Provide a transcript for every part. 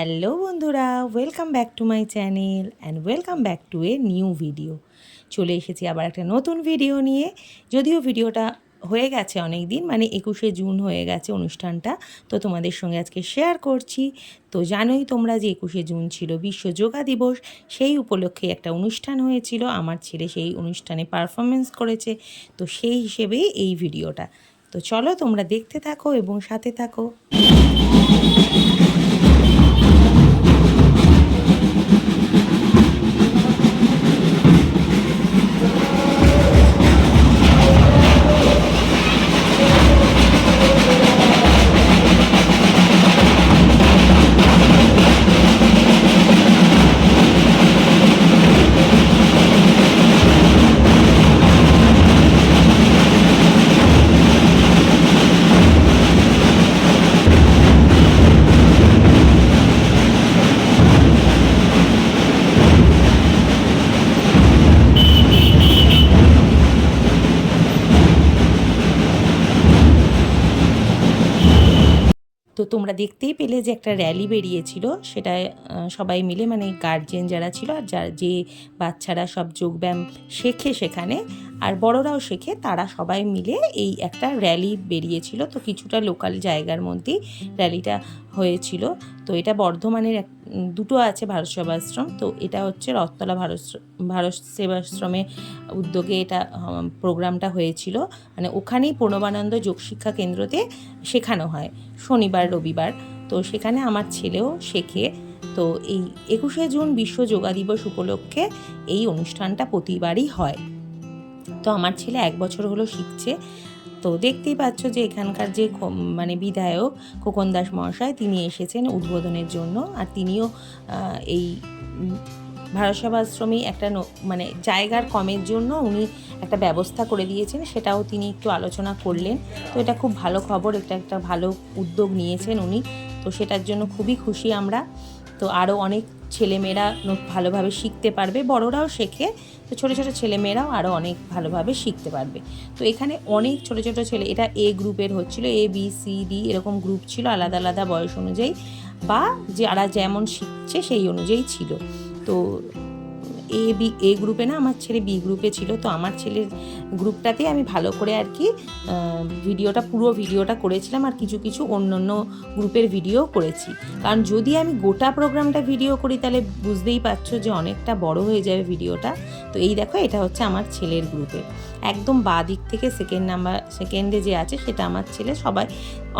Hello বন্ধুরা welcome back to my channel and welcome back to a new video চলে এসেছি আবার একটা নতুন ভিডিও নিয়ে। যদিও ভিডিওটা হয়ে গেছে অনেক দিন মানে একুশে জুন হয়ে গেছে অনুষ্ঠানটা, তো তোমাদের সঙ্গে আজকে শেয়ার করছি। তো জানোই তোমরা যে একুশে জুন ছিল বিশ্ব যোগা দিবস, সেই উপলক্ষে একটা অনুষ্ঠান হয়েছিল। আমার ছেলে সেই অনুষ্ঠানে পারফরমেন্স করেছে, তো সেই হিসেবেই এই ভিডিওটা তো চলো তোমরা দেখতে থাকো এবং সাথে থাকো। তো তোমরা দেখতেই পেলে যে একটা র্যালি বেরিয়েছিল। সেটা সবাই মিলে মানে গার্জেন যারা ছিল আর যার, যে বাচ্চারা সব যোগব্যায়াম শেখে সেখানে আর বড়রাও শেখে, তারা সবাই মিলে এই একটা র্যালি বেরিয়েছিল। তো কিছুটা লোকাল জায়গার মধ্যেই র্যালিটা হয়েছিল। তো এটা বর্ধমানের এক দুটো আছে ভারত সেবাশ্রম। তো এটা হচ্ছে রথতলা ভারত ভারত সেবাশ্রমের উদ্যোগে এটা প্রোগ্রামটা হয়েছিল। মানে ওখানেই প্রণবানন্দ যোগ শিক্ষা কেন্দ্রতে শেখানো হয় শনিবার, রবিবার। তো সেখানে আমার ছেলেও শেখে। তো এই একুশে জুন বিশ্ব যোগা দিবস উপলক্ষে এই অনুষ্ঠানটা প্রতিবারই হয়। তো আমার ছেলে এক বছর হলো শিখছে। তো দেখতেই পাচ্ছ যে এখানকার যে মানে বিধায়ক খোকন দাস মহাশয়, তিনি এসেছেন উদ্বোধনের জন্য। আর তিনিও এই ভারত সেবাশ্রমে একটা মানে জায়গার কমের জন্য উনি একটা ব্যবস্থা করে দিয়েছেন, সেটাও তিনি একটু আলোচনা করলেন। তো এটা খুব ভালো খবর, এটা একটা ভালো উদ্যোগ নিয়েছেন উনি। তো সেটার জন্য খুবই খুশি আমরা। তো আরও অনেক ছেলেমেয়েরা ভালোভাবে শিখতে পারবে, বড়রাও শেখে। তো ছোটো ছোটো ছেলেমেয়েরাও আরও অনেক ভালোভাবে শিখতে পারবে। তো এখানে অনেক ছোটো ছোটো ছেলে, এটা এ গ্রুপের হচ্ছিল, এ, বি, সি, ডি এরকম গ্রুপ ছিল, আলাদা আলাদা বয়স অনুযায়ী। বা যারা যেমন শিখছে সেই অনুযায়ী ছিল। তো এ বি এ গ্রুপে না আমার ছেলে বি গ্রুপে ছিল, তো আমার ছেলের গ্রুপটাতে আমি ভালো করে আর কি ভিডিওটা, পুরো ভিডিওটা করেছিলাম আর কিছু কিছু অন্য অন্য গ্রুপের ভিডিও করেছি। কারণ যদি আমি গোটা প্রোগ্রামটা ভিডিও করি, তাহলে বুঝতেই পারছ যে অনেকটা বড় হয়ে যাবে ভিডিওটা তো এই দেখো, এটা হচ্ছে আমার ছেলের গ্রুপে একদম বাঁ দিক থেকে সেকেন্ড নাম্বার সেকেন্ডে যে আছে, সেটা আমার ছেলে। সবাই,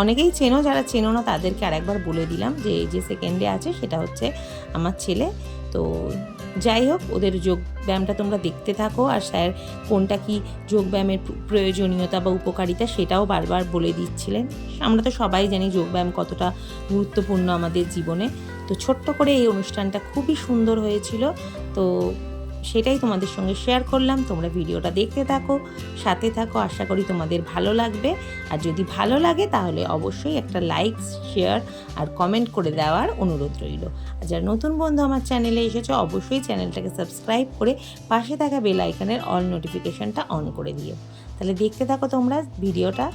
অনেকেই চেনো, যারা চেনো না, তাদেরকে আরেকবার বলে দিলাম যে, এই যে সেকেন্ডে আছে, সেটা হচ্ছে আমার ছেলে। তো যাই হোক, ওদের যোগ ব্যায়ামটা তোমরা দেখতে থাকো আর স্যার কোনটা কি যোগব্যায়ামের ব্যায়ামের প্রয়োজনীয়তা বা উপকারিতা সেটাও বারবার বলে দিচ্ছিলেন। আমরা তো সবাই জানি যোগব্যায়াম কতটা গুরুত্বপূর্ণ আমাদের জীবনে। তো ছোট্ট করে এই অনুষ্ঠানটা খুবই সুন্দর হয়েছিল। তো সেটাই তোমাদের সঙ্গে শেয়ার করলাম। তোমরা ভিডিওটা দেখতে থাকো, সাথে থাকো, আশা করি তোমাদের ভালো লাগবে। আর যদি ভালো লাগে তাহলে অবশ্যই একটা লাইক শেয়ার আর কমেন্ট করে দেওয়ার অনুরোধ রইল। আর যারা নতুন বন্ধু আমার চ্যানেলে এসেছ, অবশ্যই চ্যানেলটাকে সাবস্ক্রাইব করে পাশে থাকা বেল আইকনের অল নোটিফিকেশনটা অন করে দিও। তাহলে দেখতে থাকো তোমরা ভিডিওটা।